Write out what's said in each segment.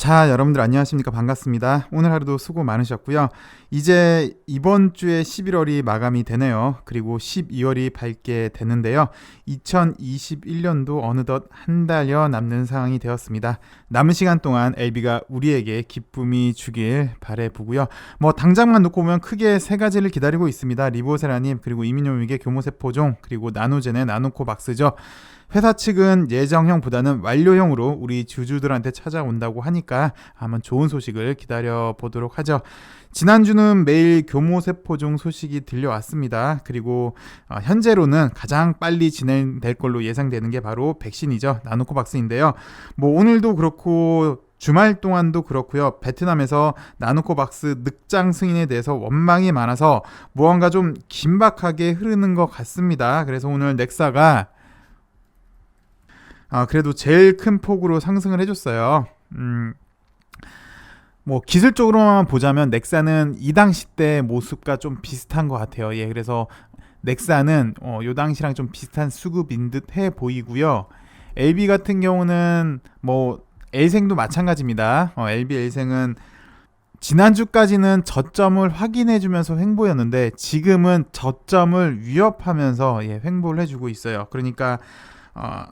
자, 여러분들 안녕하십니까? 반갑습니다. 오늘 하루도 수고 많으셨고요. 이제 이번 주에 11월이 마감이 되네요. 그리고 12월이 밝게 되는데요. 2021년도 어느덧 한 달여 남는 상황이 되었습니다. 남은 시간 동안 LB가 우리에게 기쁨이 주길 바래보고요. 뭐 당장만 놓고 보면 크게 세 가지를 기다리고 있습니다. 리보세라님 그리고 이민용에게 교모세포종 그리고 나노젠의 나노코박스죠. 회사 측은 예정형보다는 완료형으로 우리 주주들한테 찾아온다고 하니까 한번 좋은 소식을 기다려 보도록 하죠. 지난주는 매일 교모세포종 소식이 들려왔습니다. 그리고 어, 현재로는 가장 빨리 진행될 걸로 예상되는 게 바로 백신이죠. 나노코 박스인데요. 뭐 오늘도 그렇고 주말 동안도 그렇고요. 베트남에서 나노코박스 늑장 승인에 대해서 원망이 많아서 무언가 좀 긴박하게 흐르는 것 같습니다. 그래서 오늘 넥사가 아, 그래도 제일 큰 폭으로 상승을 해줬어요. 음, 뭐 기술적으로만 보자면 넥사는 이 당시 때 모습과 좀 비슷한 것 같아요. 예, 그래서 넥사는 어, 요 당시랑 좀 비슷한 수급인 듯해 보이고요. LB 같은 경우는 뭐 L생도 마찬가지입니다. 어, LB L생은 지난주까지는 저점을 확인해주면서 횡보였는데 지금은 저점을 위협하면서 예, 횡보를 해주고 있어요. 그러니까 어,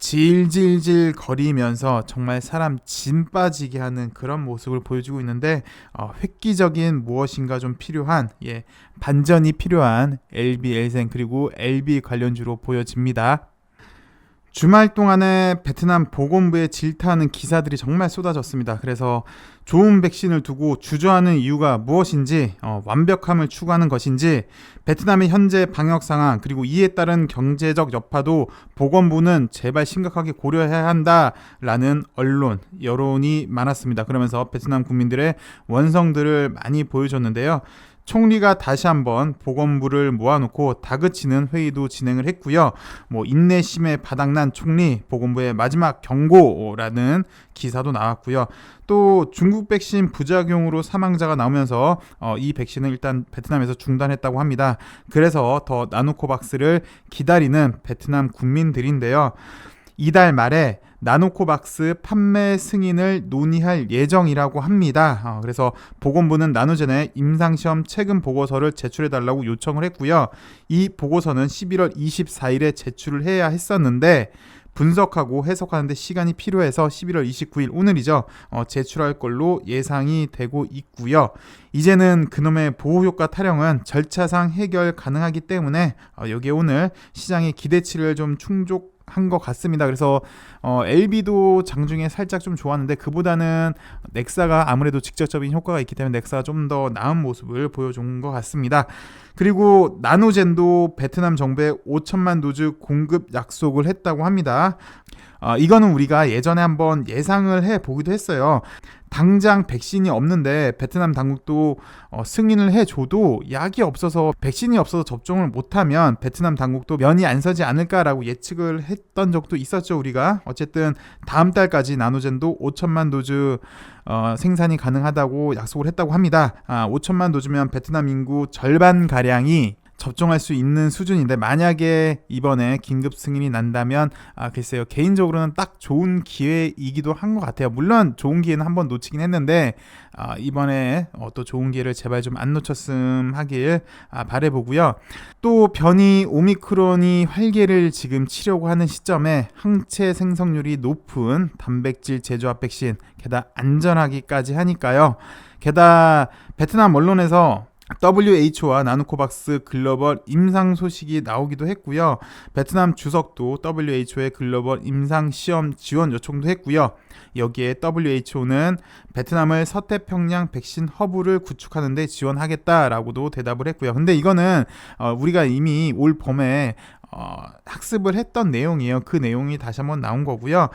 질질질 거리면서 정말 사람 진 빠지게 하는 그런 모습을 보여주고 있는데 어, 획기적인 무엇인가 좀 필요한 예, 반전이 필요한 LB 엘생 그리고 LB 관련주로 보여집니다. 주말 동안에 베트남 보건부에 질타하는 기사들이 정말 쏟아졌습니다. 그래서 좋은 백신을 두고 주저하는 이유가 무엇인지, 어, 완벽함을 추구하는 것인지, 베트남의 현재 방역 상황, 그리고 이에 따른 경제적 여파도 보건부는 제발 심각하게 고려해야 한다라는 언론, 여론이 많았습니다. 그러면서 베트남 국민들의 원성들을 많이 보여줬는데요. 총리가 다시 한번 보건부를 모아놓고 다그치는 회의도 진행을 했고요. 뭐 인내심에 바닥난 총리 보건부의 마지막 경고라는 기사도 나왔고요. 또 중국 백신 부작용으로 사망자가 나오면서 어, 이 백신을 일단 베트남에서 중단했다고 합니다. 그래서 더 나노코박스를 기다리는 베트남 국민들인데요. 이달 말에 나노코박스 판매 승인을 논의할 예정이라고 합니다. 어, 그래서 보건부는 나노젠의 임상시험 최근 보고서를 제출해달라고 요청을 했고요. 이 보고서는 11월 24일에 제출을 해야 했었는데 분석하고 해석하는데 시간이 필요해서 11월 29일 오늘이죠. 어, 제출할 걸로 예상이 되고 있고요. 이제는 그놈의 보호 효과 타령은 절차상 해결 가능하기 때문에 어, 여기에 오늘 시장의 기대치를 좀 충족 한 것 같습니다. 그래서 어, LB도 장중에 살짝 좀 좋았는데 그보다는 넥사가 아무래도 직접적인 효과가 있기 때문에 넥사가 좀 더 나은 모습을 보여준 것 같습니다. 그리고 나노젠도 베트남 정부에 5천만 도즈 공급 약속을 했다고 합니다. 어, 이거는 우리가 예전에 한번 예상을 해 보기도 했어요. 당장 백신이 없는데 베트남 당국도 어, 승인을 해줘도 약이 없어서 백신이 없어서 접종을 못하면 베트남 당국도 면이 안 서지 않을까라고 예측을 했던 적도 있었죠 우리가 어쨌든 다음 달까지 나노젠도 5천만 도즈 어, 생산이 가능하다고 약속을 했다고 합니다. 아, 5천만 도즈면 베트남 인구 절반 가량이 접종할 수 있는 수준인데 만약에 이번에 긴급 승인이 난다면 아 글쎄요 개인적으로는 딱 좋은 기회이기도 한 것 같아요. 물론 좋은 기회는 한 번 놓치긴 했는데 아 이번에 어, 또 좋은 기회를 제발 좀 안 놓쳤음 하길 아, 바래보고요. 또 변이 오미크론이 활개를 지금 치려고 하는 시점에 항체 생성률이 높은 단백질 제조합 백신 게다가 안전하기까지 하니까요. 게다가 베트남 언론에서 WHO와 나노코박스 글로벌 임상 소식이 나오기도 했고요. 베트남 주석도 WHO의 글로벌 임상 시험 지원 요청도 했고요. 여기에 WHO는 베트남을 서태평양 백신 허브를 구축하는 데 지원하겠다라고도 대답을 했고요. 근데 이거는 어, 우리가 이미 올 봄에 어, 학습을 했던 내용이에요. 그 내용이 다시 한번 나온 거고요.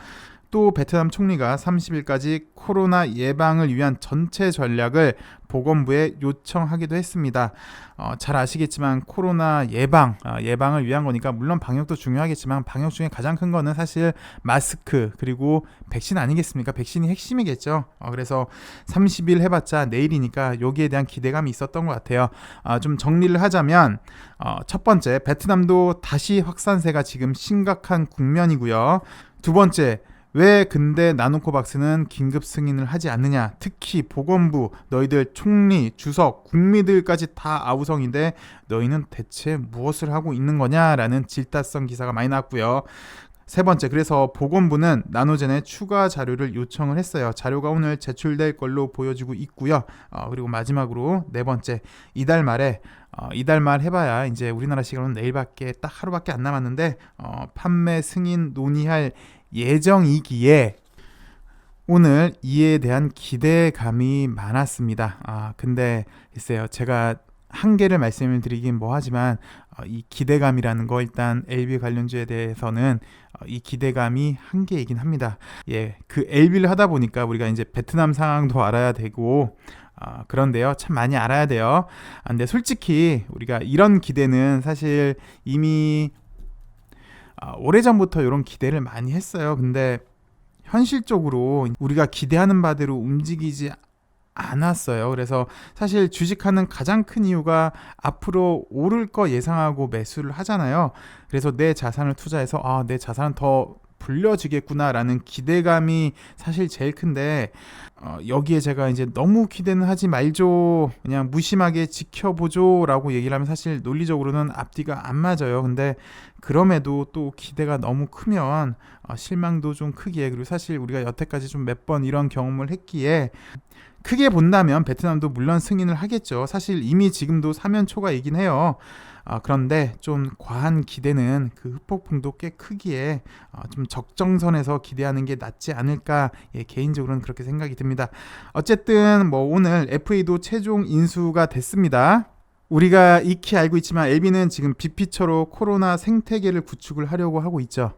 또 베트남 총리가 30일까지 코로나 예방을 위한 전체 전략을 보건부에 요청하기도 했습니다. 어, 잘 아시겠지만 코로나 예방 어, 예방을 위한 거니까 물론 방역도 중요하겠지만 방역 중에 가장 큰 거는 사실 마스크 그리고 백신 아니겠습니까? 백신이 핵심이겠죠. 어, 그래서 30일 해봤자 내일이니까 여기에 대한 기대감이 있었던 것 같아요. 어, 좀 정리를 하자면 어, 첫 번째 베트남도 다시 확산세가 지금 심각한 국면이고요. 두 번째 왜 근데 나노코 박스는 긴급 승인을 하지 않느냐? 특히 보건부, 너희들 총리, 주석, 국미들까지 다 아우성인데 너희는 대체 무엇을 하고 있는 거냐라는 질타성 기사가 많이 나왔고요. 세 번째, 그래서 보건부는 나노젠에 추가 자료를 요청을 했어요. 자료가 오늘 제출될 걸로 보여지고 있고요. 어, 그리고 마지막으로 네 번째, 이달 말에 어, 이달 말 해봐야 이제 우리나라 시간으로 내일밖에 딱 하루밖에 안 남았는데 어, 판매 승인 논의할 예정이기에 오늘 이에 대한 기대감이 많았습니다. 아 근데 글쎄요, 제가 한계를 말씀을 드리긴 뭐하지만 어, 이 기대감이라는 거 일단 LB 관련주에 대해서는 어, 이 기대감이 한계이긴 합니다. 예, 그 LB를 하다 보니까 우리가 이제 베트남 상황도 알아야 되고 어, 그런데요, 참 많이 알아야 돼요. 아, 근데 솔직히 우리가 이런 기대는 사실 이미 아, 오래전부터 이런 기대를 많이 했어요. 근데 현실적으로 우리가 기대하는 바대로 움직이지 않았어요. 그래서 사실 주식하는 가장 큰 이유가 앞으로 오를 거 예상하고 매수를 하잖아요. 그래서 내 자산을 투자해서 아, 내 자산은 더 불려지겠구나라는 기대감이 사실 제일 큰데 어, 여기에 제가 이제 너무 기대는 하지 말죠. 그냥 무심하게 지켜보죠라고 얘기를 하면 사실 논리적으로는 앞뒤가 안 맞아요. 근데 그럼에도 또 기대가 너무 크면 어, 실망도 좀 크기에 그리고 사실 우리가 여태까지 좀 몇 번 이런 경험을 했기에 크게 본다면 베트남도 물론 승인을 하겠죠 사실 이미 지금도 사면 초과이긴 해요 아, 그런데 좀 과한 기대는 그 흑폭풍도 꽤 크기에 어, 좀 적정선에서 기대하는 게 낫지 않을까 예, 개인적으로는 그렇게 생각이 듭니다. 어쨌든 뭐 오늘 FA도 최종 인수가 됐습니다. 우리가 익히 알고 있지만 LB는 지금 빅피처로 코로나 생태계를 구축을 하려고 하고 있죠.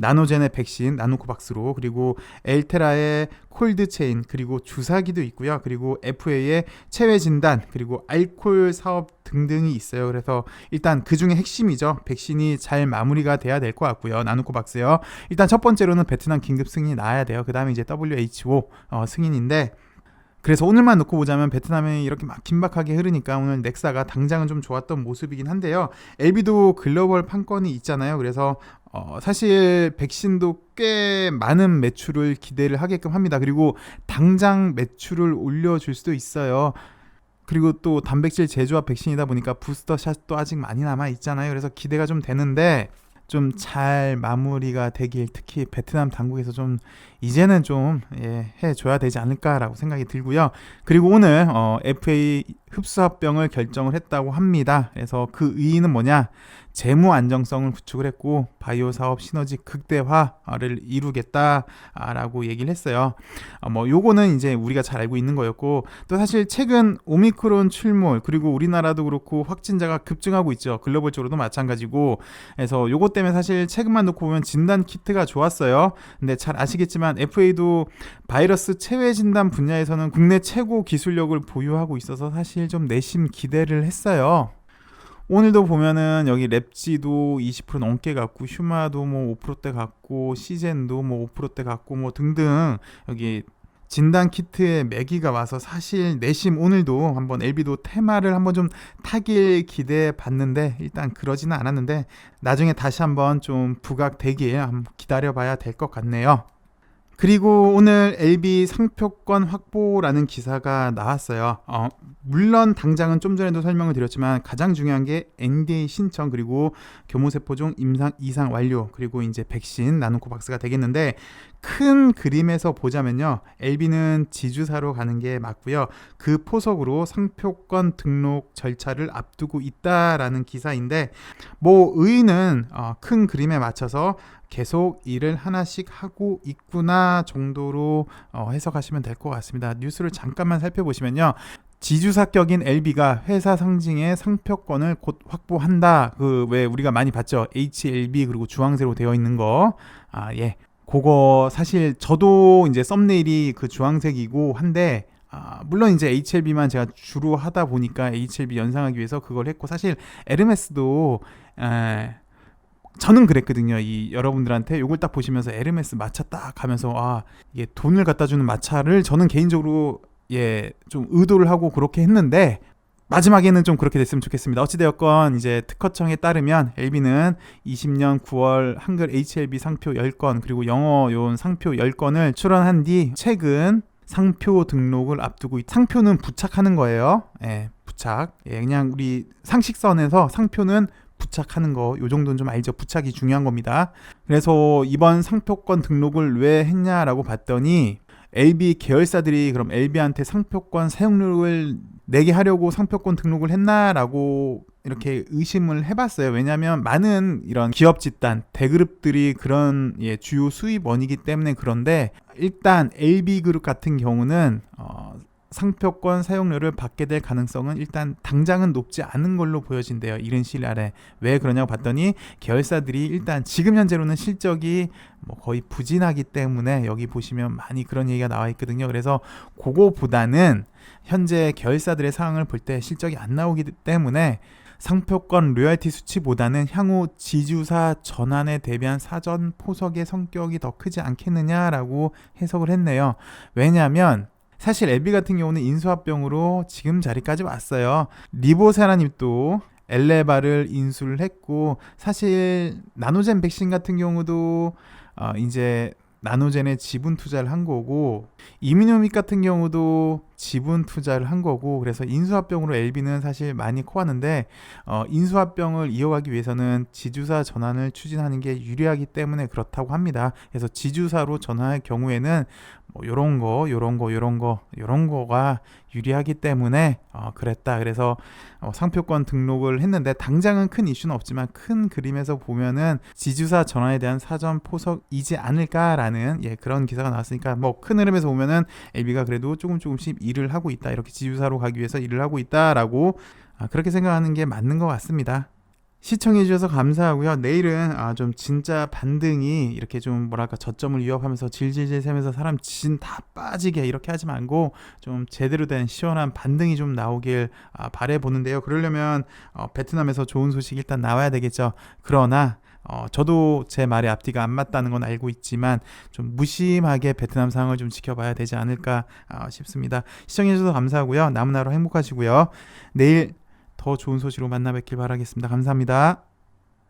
나노젠의 백신, 나노코박스로 그리고 엘테라의 콜드체인 그리고 주사기도 있고요. 그리고 FA의 체외 진단 그리고 알콜 사업 등등이 있어요. 그래서 일단 그 중에 핵심이죠. 백신이 잘 마무리가 돼야 될 것 같고요. 나노코박스요. 일단 첫 번째로는 베트남 긴급 승인이 나야 돼요. 그 다음에 이제 WHO 어, 승인인데 그래서 오늘만 놓고 보자면 베트남이 이렇게 막 긴박하게 흐르니까 오늘 넥사가 당장은 좀 좋았던 모습이긴 한데요. LB도 글로벌 판권이 있잖아요. 그래서 어, 사실 백신도 꽤 많은 매출을 기대를 하게끔 합니다. 그리고 당장 매출을 올려줄 수도 있어요. 그리고 또 단백질 제조합 백신이다 보니까 부스터샷도 아직 많이 남아 있잖아요. 그래서 기대가 좀 되는데 좀 잘 마무리가 되길 특히 베트남 당국에서 좀 이제는 좀 예, 해줘야 되지 않을까라고 생각이 들고요. 그리고 오늘 어, FA 흡수합병을 결정을 했다고 합니다. 그래서 그 의의는 뭐냐? 재무 안정성을 구축을 했고 바이오 사업 시너지 극대화를 이루겠다라고 얘기를 했어요. 어, 뭐 요거는 이제 우리가 잘 알고 있는 거였고 또 사실 최근 오미크론 출몰 그리고 우리나라도 그렇고 확진자가 급증하고 있죠. 글로벌적으로도 마찬가지고 그래서 요것 때문에 사실 최근만 놓고 보면 진단 키트가 좋았어요. 근데 잘 아시겠지만 FA도 바이러스 체외 진단 분야에서는 국내 최고 기술력을 보유하고 있어서 사실 좀 내심 기대를 했어요. 오늘도 보면은 여기 랩지도 20% 넘게 갔고 휴마도 뭐 5%대 갔고 시젠도 뭐 5%대 갔고 뭐 등등 여기 진단 키트에 매기가 와서 사실 내심 오늘도 한번 LB도 테마를 한번 좀 타길 기대해 봤는데 일단 그러지는 않았는데 나중에 다시 한번 좀 부각되길 기다려 봐야 될 것 같네요. 그리고 오늘 LB 상표권 확보라는 기사가 나왔어요. 어, 물론 당장은 좀 전에도 설명을 드렸지만 가장 중요한 게 NDA 신청 그리고 교모세포종 임상 이상 완료 그리고 이제 백신 나노코박스가 되겠는데 큰 그림에서 보자면요. LB는 지주사로 가는 게 맞고요. 그 포석으로 상표권 등록 절차를 앞두고 있다라는 기사인데 뭐 의의는 어, 큰 그림에 맞춰서 계속 일을 하나씩 하고 있구나 정도로 어, 해석하시면 될 것 같습니다. 뉴스를 잠깐만 살펴보시면요. 지주사격인 LB가 회사 상징의 상표권을 곧 확보한다. 그 왜 우리가 많이 봤죠? HLB 그리고 주황색으로 되어 있는 거. 아, 예. 그거 사실 저도 이제 썸네일이 그 주황색이고 한데 아, 물론 이제 HLB만 제가 주로 하다 보니까 HLB 연상하기 위해서 그걸 했고 사실 에르메스도 에, 저는 그랬거든요. 이 여러분들한테 이걸 딱 보시면서 에르메스 마차 딱 가면서 아 이게 돈을 갖다 주는 마차를 저는 개인적으로 예 좀 의도를 하고 그렇게 했는데 마지막에는 좀 그렇게 됐으면 좋겠습니다. 어찌되었건 이제 특허청에 따르면 LB는 20년 9월 한글 HLB 상표 10건 그리고 영어 요원 상표 10건을 출원한 뒤 최근 상표 등록을 앞두고 있- 상표는 부착하는 거예요. 예, 부착. 예, 그냥 우리 상식선에서 상표는 부착하는 거, 요 정도는 좀 알죠. 부착이 중요한 겁니다. 그래서 이번 상표권 등록을 왜 했냐라고 봤더니 LB 계열사들이 그럼 LB한테 상표권 사용료를 내게 하려고 상표권 등록을 했나라고 이렇게 의심을 해봤어요. 왜냐하면 많은 이런 기업 집단, 대그룹들이 그런 예, 주요 수입원이기 때문에 그런데 일단 LB 그룹 같은 경우는 어, 상표권 사용료를 받게 될 가능성은 일단 당장은 높지 않은 걸로 보여진대요. 이른 시일 아래. 왜 그러냐고 봤더니 계열사들이 일단 지금 현재로는 실적이 뭐 거의 부진하기 때문에 여기 보시면 많이 그런 얘기가 나와 있거든요. 그래서 그거보다는 현재 계열사들의 상황을 볼 때 실적이 안 나오기 때문에 상표권 로열티 수치보다는 향후 지주사 전환에 대비한 사전 포석의 성격이 더 크지 않겠느냐라고 해석을 했네요. 왜냐하면 사실 LB 같은 경우는 인수합병으로 지금 자리까지 왔어요. 리보세라님도 엘레바를 인수를 했고 사실 나노젠 백신 같은 경우도 어, 이제 나노젠에 지분 투자를 한 거고 이민요믹 같은 경우도 지분 투자를 한 거고 그래서 인수합병으로 LB는 사실 많이 코았는데 어, 인수합병을 이어가기 위해서는 지주사 전환을 추진하는 게 유리하기 때문에 그렇다고 합니다. 그래서 지주사로 전환할 경우에는 뭐 요런 거, 요런 거, 요런 거, 요런 거가 유리하기 때문에 어, 그랬다. 그래서 어, 상표권 등록을 했는데 당장은 큰 이슈는 없지만 큰 그림에서 보면은 지주사 전환에 대한 사전 포석이지 않을까라는 예, 그런 기사가 나왔으니까 뭐 큰 흐름에서 보면은 LB가 그래도 조금 조금씩 일을 하고 있다. 이렇게 지주사로 가기 위해서 일을 하고 있다라고 아, 그렇게 생각하는 게 맞는 것 같습니다. 시청해 주셔서 감사하고요. 내일은 아, 좀 진짜 반등이 이렇게 좀 뭐랄까 저점을 위협하면서 질질질 세면서 사람 진 다 빠지게 이렇게 하지 말고 좀 제대로 된 시원한 반등이 좀 나오길 아, 바래 보는데요. 그러려면 어, 베트남에서 좋은 소식 일단 나와야 되겠죠. 그러나 어, 저도 제 말에 앞뒤가 안 맞다는 건 알고 있지만 좀 무심하게 베트남 상황을 좀 지켜봐야 되지 않을까 아, 싶습니다. 시청해 주셔서 감사하고요. 남은 하루 행복하시고요. 내일 더 좋은 소식으로 만나 뵙길 바라겠습니다. 감사합니다.